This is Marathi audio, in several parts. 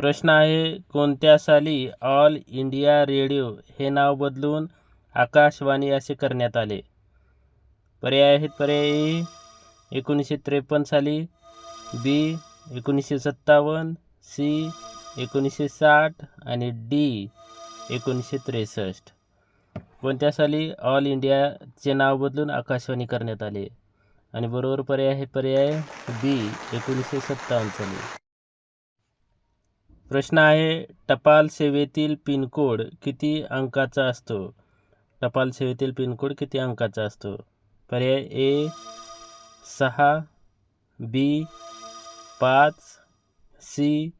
प्रश्न आहे कोणत्या साली ऑल इंडिया रेडिओ हे नाव बदलून आकाशवाणी असे करण्यात आले? पर्याय आहेत पर्याय ए एकोणीसशे त्रेपन्न साली बी एकोणीसशे सत्तावन्न सी एकोणीसशे साठ आणि डी एकोणीसशे त्रेसष्ट. कोणत्या साली ऑल इंडियाचे नाव बदलून आकाशवाणी करण्यात आले? आणि बरोबर पर्याय आहे पर्याय बी एकोणीसशे सत्तावन्न साली. प्रश्न आहे टपाल सेवेतील पिनकोड किती अंकाचा असतो? टपाल सेवेतील पिनकोड किती अंकाचा असतो? पर्याय ए सहा बी पाच सी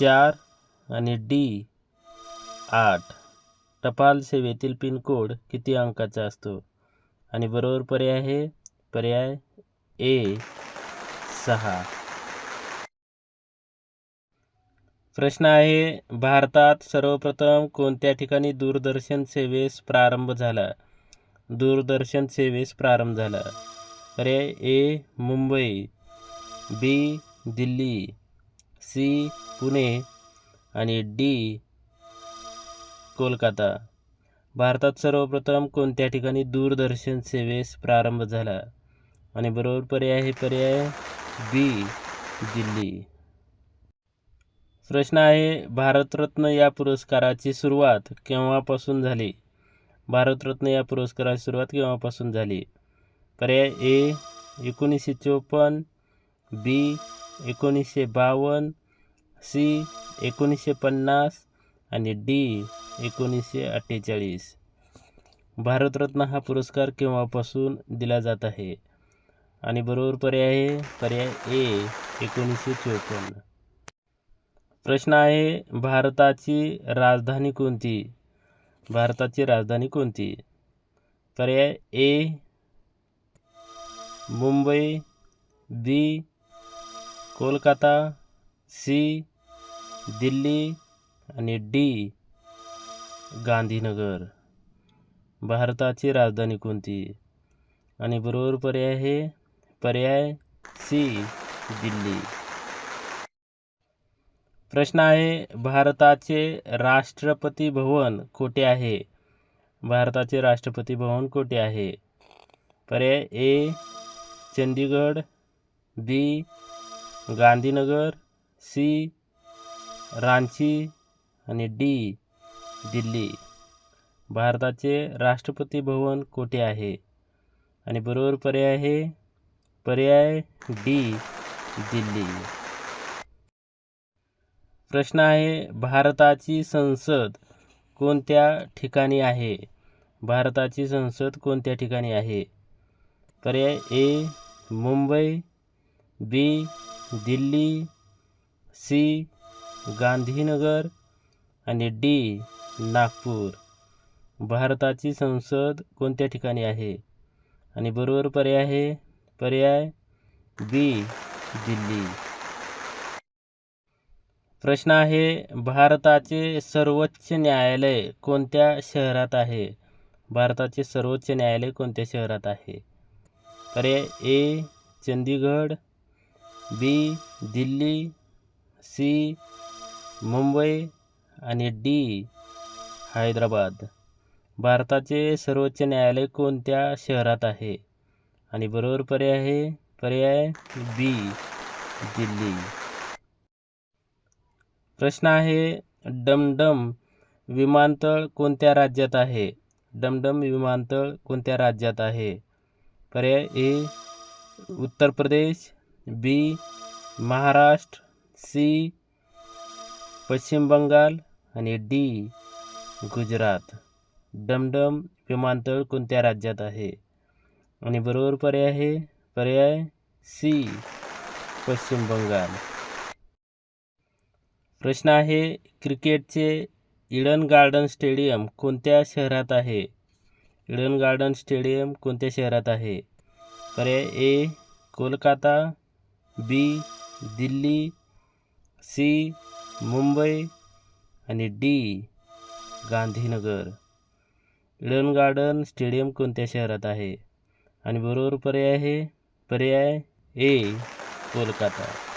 चार आणि डी आठ. टपाल सेवेतील पिनकोड किती अंकाचा असतो? आणि बरोबर पर्याय आहे? पर्याय ए सहा. प्रश्न आहे भारतात सर्वप्रथम कोणत्या ठिकाणी दूरदर्शन सेवेस प्रारंभ झाला? दूरदर्शन सेवेस प्रारंभ झाला. पर्याय A Mumbai B Delhi C Pune आणि डी कोलकाता. भारतात सर्वप्रथम कोणत्या ठिकाणी दूरदर्शन सेवेस प्रारंभ झाला? आणि बरोबर पर्याय हे पर्याय बी दिल्ली. प्रश्न आहे भारतरत्न या पुरस्काराची सुरुवात केव्हापासून झाली? भारतरत्न या पुरस्काराची सुरुवात केव्हापासून झाली? पर्याय ए एकोणीसशे चोपन्न बी एकोणीसशे बावन्न सी एकोणीसशे पन्नास आणि डी एकोणीसशे अठ्ठेचाळीस. भारतरत्न हा पुरस्कार केव्हापासून दिला जात आहे? आणि बरोबर पर्याय आहे पर्याय ए एकोणीसशे चोपन्न. प्रश्न आहे भारताची राजधानी कोणती? भारताची राजधानी कोणती? पर्याय A Mumbai B Kolkata C Delhi आणि डी गांधीनगर. भारताची राजधानी कोणती? आणि बरोबर पर्याय आहे पर्याय सी दिल्ली. प्रश्न आहे भारताचे राष्ट्रपती भवन कोठे आहे? भारताचे राष्ट्रपती भवन कोठे आहे? पर्याय A Chandigarh B Gandhinagar C Ranchi आणि डी दिल्ली. भारताचे राष्ट्रपती भवन कोठे आहे? आणि बरोबर पर्याय आहे? पर्याय डी दिल्ली. प्रश्न आहे भारताची संसद कोणत्या ठिकाणी आहे? भारताची संसद कोणत्या ठिकाणी आहे? पर्याय A Mumbai B Delhi C Gandhinagar आणि डी नागपूर. भारताची संसद कोणत्या ठिकाणी आहे? आणि बरोबर पर्याय आहे पर्याय बी दिल्ली. प्रश्न आहे भारताचे सर्वोच्च न्यायालय कोणत्या शहरात आहे? भारताचे सर्वोच्च न्यायालय कोणत्या शहरात आहे? पर्याय A Chandigarh B Delhi C Mumbai आणि डी हैदराबाद. भारताचे सर्वोच्च न्यायालय कोणत्या शहरात आहे? आणि बरोबर पर्याय आहे पर्याय बी दिल्ली. प्रश्न आहे, डमडम विमानतळ कोणत्या राज्यात आहे? डमडम विमानतळ कोणत्या राज्यात आहे? पर्याय ए, उत्तर प्रदेश, बी, महाराष्ट्र, सी, पश्चिम बंगाल डी, गुजरात. डमडम विमानतळ कोणत्या राज्यात आहे? आणि बरोबर पर्याय आहे, पर्याय सी, पश्चिम बंगाल. प्रश्न आहे क्रिकेटचे इडन गार्डन स्टेडियम कोणत्या शहरात आहे? इडन गार्डन स्टेडियम कोणत्या शहरात आहे? पर्याय A Kolkata B Delhi C Mumbai आणि D Gandhinagar. Eden garden stadium कोणत्या शहरात आहे? आणि बरोबर पर्याय आहे पर्याय ए कोलकाता.